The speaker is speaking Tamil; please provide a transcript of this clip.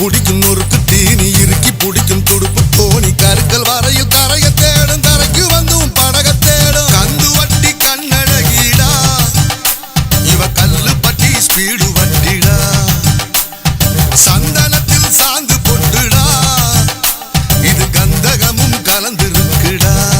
பிடிக்கும் நொறுக்கு தீனி இறுக்கி பிடிக்கும் துடுப்பு தோணி. கருக்கல் வரையில் கரைய தேடும் தரைக்கு வந்தும் படக தேடும். கந்து வட்டி கண்ணழகிடா. இவ கல்லு பட்டி ஸ்பீடு வட்டிடா. சந்தனத்தில் சாந்து பொட்டுடா. இது கந்தகமும் கலந்திருக்குடா.